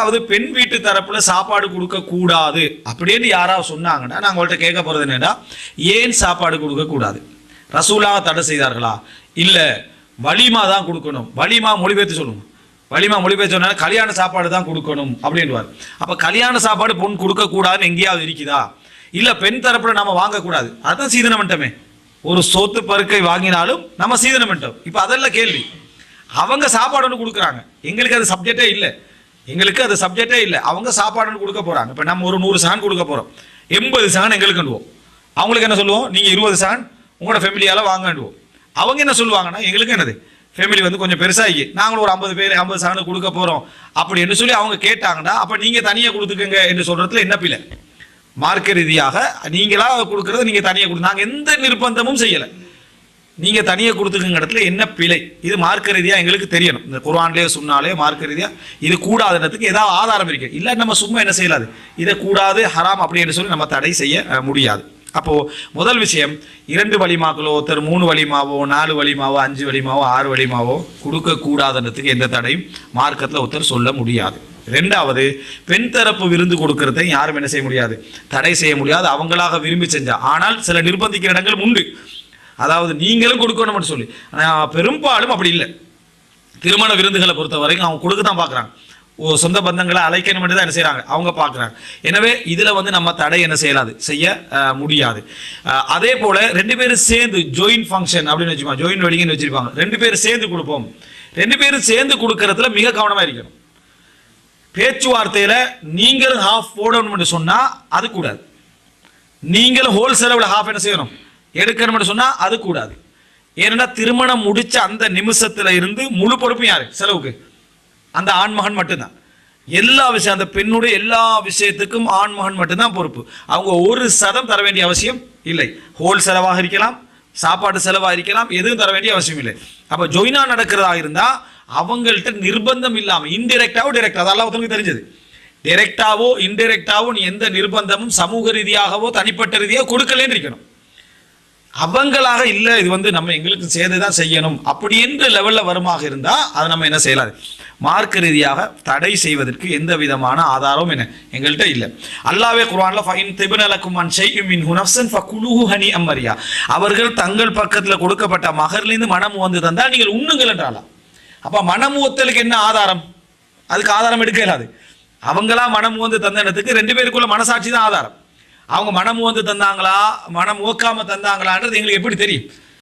ஆறாவது பெண் வீட்டு தரப்புல சாப்பாடு கொடுக்க கூடாது அப்படின்னு யாராவது சொன்னாங்கன்னா நாங்கள் உங்கள்ட்ட கேட்க போறது என்னன்னா ஏன் சாப்பாடு கொடுக்க கூடாது? ரசூலாக தடை செய்தார்களா? இல்ல வலிமா தான் கொடுக்கணும். வலிமா மொழிபெயர்த்து சொல்லுங்க. வலிமா மொழிபெயர்த்து சொன்னா கல்யாண சாப்பாடு தான் கொடுக்கணும் அப்படின்வார் அப்ப கல்யாண சாப்பாடு பொன் கொடுக்க கூடாதுன்னு எங்கேயாவது இருக்குதா? இல்ல பெண் தரப்புல நம்ம வாங்கக்கூடாது? அதான் சீதனம் பண்ணிட்டோமே ஒரு சொத்து பருக்கை வாங்கினாலும் நம்ம சீதனம் பண்ணிட்டோம் இப்ப அதெல்லாம் கேள்வி. அவங்க சாப்பாடு ஒன்று கொடுக்குறாங்க. எங்களுக்கு அது சப்ஜெக்டே இல்லை. எங்களுக்கு அது சப்ஜெக்டே இல்லை. அவங்க சாப்பாடுன்னு கொடுக்க போகிறாங்க இப்போ நம்ம ஒரு நூறு சான் கொடுக்க போகிறோம் எண்பது சான் எங்களுக்கு அனுவோம் அவங்களுக்கு என்ன சொல்லுவோம்? நீங்கள் இருபது சான் உங்களோட ஃபேமிலியால் வாங்கண்டுவோம் அவங்க என்ன சொல்லுவாங்கன்னா எங்களுக்கு என்னது? ஃபேமிலி வந்து கொஞ்சம் பெருசாகி நாங்களும் ஒரு ஐம்பது பேர் ஐம்பது சாணு கொடுக்க போகிறோம் அப்படின்னு சொல்லி அவங்க கேட்டாங்கன்னா அப்போ நீங்கள் தனியாக கொடுத்துக்கங்க என்று சொல்கிறதுல என்ன பிள்ளை மார்க்க ரீதியாக நீங்களாக கொடுக்குறத நீங்கள் தனியாக கொடு. நாங்கள் எந்த நிர்பந்தமும் செய்யலை. நீங்க தனியாக கொடுத்துக்குங்க இடத்துல என்ன பிழை? இது மார்க்க ரீதியா எங்களுக்கு தெரியணும். இந்த குர்ஆன்லயே சொன்னாலே மார்க்க ரீதியா இது கூடாதுன்றதுக்கு ஏதாவது ஆதாரம் இருக்கு. இல்ல நம்ம சும்மா என்ன செய்யலாது? இதை கூடாது ஹராம் அப்படின்னு சொல்லி நம்ம தடை செய்ய முடியாது. அப்போ முதல் விஷயம் இரண்டு வலிமாக்களோ ஒருத்தர் மூணு வலிமாவோ நாலு வலிமாவோ அஞ்சு வலிமாவோ ஆறு வலிமாவோ கொடுக்க கூடாதுன்றதுக்கு எந்த தடையும் மார்க்கத்தில் ஒருத்தர் சொல்ல முடியாது. ரெண்டாவது பெண் தரப்பு விருந்து கொடுக்கறதை யாரும் என்ன செய்ய முடியாது? தடை செய்ய முடியாது. அவங்களாக விரும்பி செஞ்சா. ஆனால் சில நிர்பந்திக்கிற இடங்கள் உண்டு. அதாவது நீங்களும் கொடுக்கணும்னு சொல்லி. ஆனால் பெரும்பாலும் அப்படி இல்லை. திருமண விருந்துகளை பொறுத்த வரைக்கும் அவங்க கொடுக்க தான் பார்க்குறாங்க ஓ சொந்த பந்தங்களை அழைக்கணும் தான் என்ன செய்கிறாங்க அவங்க பார்க்குறாங்க எனவே இதில் வந்து நம்ம தடை என்ன செய்யலாது? செய்ய முடியாது. அதே போல் ரெண்டு பேரும் சேர்ந்து ஜோயின் ஃபங்க்ஷன் அப்படின்னு வச்சுப்பாங்க ஜோயின் வெட்டிங்னு வச்சுருப்பாங்க. ரெண்டு பேரும் சேர்ந்து கொடுப்போம். ரெண்டு பேரும் சேர்ந்து கொடுக்கறதுல மிக கவனமாக இருக்கணும். பேச்சுவார்த்தையில் நீங்களும் ஹாஃப் போடணும்னு சொன்னால் அது கூடாது. நீங்களும் ஹோல் செலவில் ஹாஃப் என்ன செய்யணும்? எடுக்கணும்னு சொன்னா அது கூடாது. ஏன்னா திருமணம் முடிச்ச அந்த நிமிஷத்துல இருந்து முழு பொறுப்பும் யாரு? செலவுக்கு. அந்த ஆண்மகன் மட்டும்தான். எல்லா விஷயம் அந்த பெண்ணுடைய எல்லா விஷயத்துக்கும் ஆண்மகன் மட்டும்தான் பொறுப்பு. அவங்க ஒரு சதம் தர வேண்டிய அவசியம் இல்லை. ஹோல் செலவாக இருக்கலாம் சாப்பாடு செலவாக இருக்கலாம் எதுவும் தர வேண்டிய அவசியம் இல்லை. அப்ப ஜொயினா நடக்கிறதா இருந்தா அவங்கள்ட்ட நிர்பந்தம் இல்லாம இன்டெரக்டாவோ டைரக்டா அதெல்லாம் ஒருத்தவங்களுக்கு தெரிஞ்சது. டைரக்டாவோ இன்டெரக்டாவோ நீ எந்த நிர்பந்தமும் சமூக ரீதியாகவோ தனிப்பட்ட ரீதியாக கொடுக்கலேன்னு இருக்கணும். அவங்களாக இல்லை இது வந்து நம்ம எங்களுக்கு சேர்ந்து தான் செய்யணும். அப்படி லெவலில் வருமாக இருந்தால் அதை நம்ம என்ன செய்யலாது மார்க்க ரீதியாக தடை செய்வதற்கு எந்த விதமான ஆதாரமும் என்ன? எங்கள்கிட்ட இல்லை. அல்லாவே குரான்ல ஃபைன் திபனலக்கும் அன் ஷைஇம் மின் ஹுனப்சன் ஃபகுலுஹு ஹனி அம்மரியா. அவர்கள் தங்கள் பக்கத்தில் கொடுக்கப்பட்ட மகர்லேருந்து மனம் வந்து தந்தால் நீங்கள் உண்ணுங்கள் என்றாலாம் அப்போ மனம் ஊத்தலுக்கு என்ன ஆதாரம்? அதுக்கு ஆதாரம் எடுக்க இயலாது. அவங்களா மனம் வந்து தந்தனத்துக்கு ரெண்டு பேருக்குள்ள மனசாட்சி தான் ஆதாரம். அவங்க மனம் வந்து தந்தாங்களா? மனம் ஓக்காம தந்தாங்களான்றது எங்களுக்கு எப்படி தெரியும்?